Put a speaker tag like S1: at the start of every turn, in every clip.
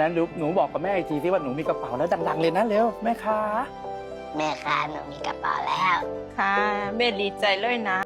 S1: นั้นหนูหนูบอกกับแม่อีกทีที่ว่าหนูมีกระเป๋าแล้วดังๆเลยนะเร็วแม่ค้า
S2: แม่คะหนูมีกระเป๋าแล้ว
S3: ค่ะเบสดีใจเลยนะ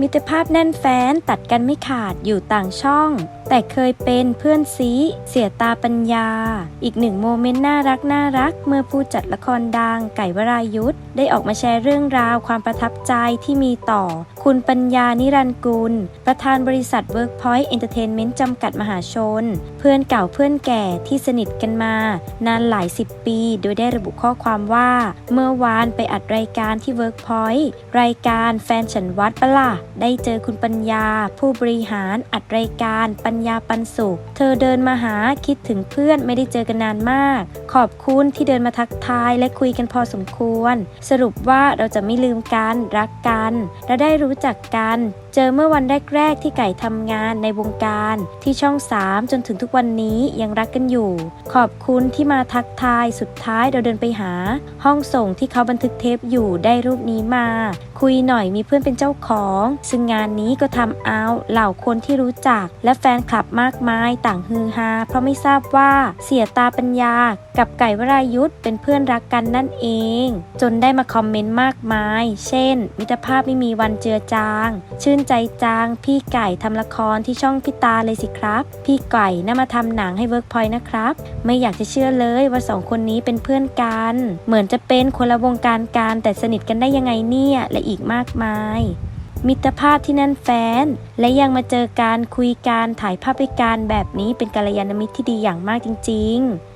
S4: มิตรภาพแน่นแฟ้นตัดกันไม่ขาดอยู่ต่างช่อง แต่เคยเป็นเพื่อนซีเสียตาปัญญา อีกหนึ่งโมเมนต์น่ารักน่ารัก เมื่อผู้จัดละครดังไก่วรายุทธได้ออกมาแชร์เรื่องราวความประทับใจที่มีต่อ คุณปัญญานิรันกุล ประธานบริษัท Workpoint Entertainment จำกัดมหาชน เพื่อนเก่าเพื่อนแก่ที่สนิทกันมา นานหลายสิบปี โดยได้ระบุข้อความว่า เมื่อวานไปอัดรายการที่ Workpoint รายการแฟนฉันวัดปะล่ะ ได้เจอคุณปัญญา ผู้บริหารอัดรายการปัญญาปันสุข เธอเดินมาหาคิดถึงเพื่อนไม่ได้เจอกันนานมาก ขอบคุณที่เดินมาทักทายและคุยกันพอสมควร สรุปว่าเราจะไม่ลืมกันรักกัน และได้รู้จักกัน เจอเมื่อวันแรก ๆ ที่ไก่ทำงานในวงการที่ช่อง 3 จนถึงทุกวันนี้ยังรักกันอยู่ ขอบคุณที่มาทักทายสุดท้ายเราเดินไปหา ห้องส่งที่เขาบันทึกเทปอยู่ได้รูปนี้มา คุยหน่อยมีเพื่อนเป็นเจ้าของ ซึ่งงานนี้ก็ทำเอาเหล่าคนที่รู้จัก และแฟนคลับมากมายต่างฮือฮาเพราะไม่ทราบว่าเสียตาปัญญา กับไก่วรายุทธเป็นเพื่อนรักกันนั่นเอง จนได้มาคอมเมนต์มากมาย เช่น มิตรภาพไม่มีวันเจือจาง ชื่นใจจัง พี่ไก่ทำละครที่ช่องพิตาเลยสิครับ พี่ไก่น่ามาทำหนังให้เวิร์กพอยต์นะครับ ไม่อยากจะเชื่อเลยว่าสองคนนี้เป็นเพื่อนกัน เหมือนจะเป็นคนละวงการกันแต่สนิทกันได้ยังไงเนี่ยและอีกมากมาย มิตรภาพที่แนั่นแฟน และยังมาเจอการคุยการถ่ายภาพด้วยกันแบบนี้เป็นกัลยาณมิตรที่ดีอย่างมากจริง ๆ